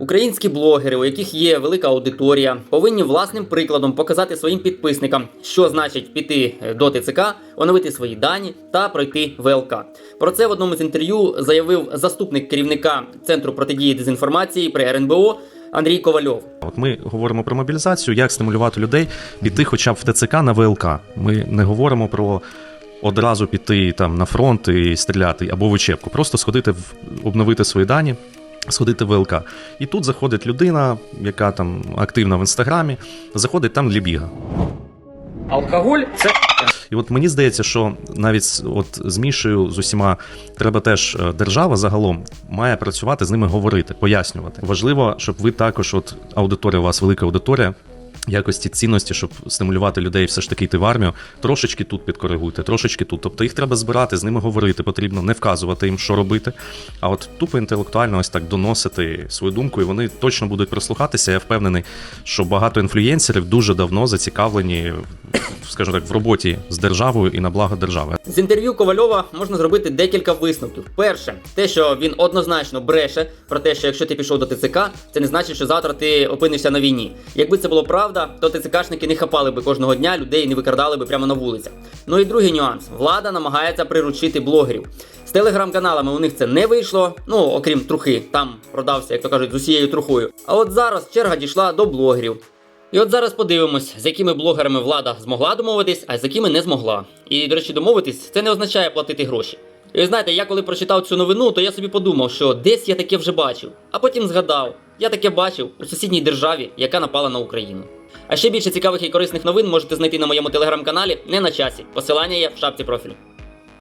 Українські блогери, у яких є велика аудиторія, повинні власним прикладом показати своїм підписникам, що значить піти до ТЦК, оновити свої дані та пройти ВЛК. Про це в одному з інтерв'ю заявив заступник керівника центру протидії дезінформації при РНБО Андрій Ковальов. От ми говоримо про мобілізацію, як стимулювати людей піти хоча б в ТЦК на ВЛК. Ми не говоримо про одразу піти там на фронт і стріляти або в учебку. Просто сходити в обновити свої дані. Сходити в ВЛК. І тут заходить людина, яка там активна в інстаграмі, заходить там для біга. Алкоголь це І от мені здається, що навіть от з Мішею, з усіма треба теж е, держава загалом має працювати з ними говорити, пояснювати. Важливо, щоб ви також, от аудиторія у вас велика аудиторія. Якості цінності, щоб стимулювати людей все ж таки йти в армію, трошечки тут підкоригуйте, трошечки тут. Тобто їх треба збирати, з ними говорити, потрібно не вказувати їм, що робити. А от тупо інтелектуально ось так доносити свою думку, і вони точно будуть прислухатися. Я впевнений, що багато інфлюєнсерів дуже давно зацікавлені, скажімо так, в роботі з державою і на благо держави. З інтерв'ю Ковальова можна зробити декілька висновків. Перше, те, що він однозначно бреше про те, що якщо ти пішов до ТЦК, це не значить, що завтра ти опинишся на війні. Якби це було правда, то ТЦКшники не хапали би кожного дня людей і не викрадали би прямо на вулицях. Ну і другий нюанс: влада намагається приручити блогерів. З телеграм-каналами у них це не вийшло. Ну окрім трухи, там продався, як то кажуть, з усією трухою. А от зараз черга дійшла до блогерів. І от зараз подивимось, з якими блогерами влада змогла домовитись, а з якими не змогла. І, до речі, домовитись це не означає платити гроші. І знаєте, я коли прочитав цю новину, то я собі подумав, що десь я таке вже бачив. А потім згадав, я таке бачив у сусідній державі, яка напала на Україну. А ще більше цікавих і корисних новин можете знайти на моєму телеграм-каналі не на часі. Посилання є в шапці профілю.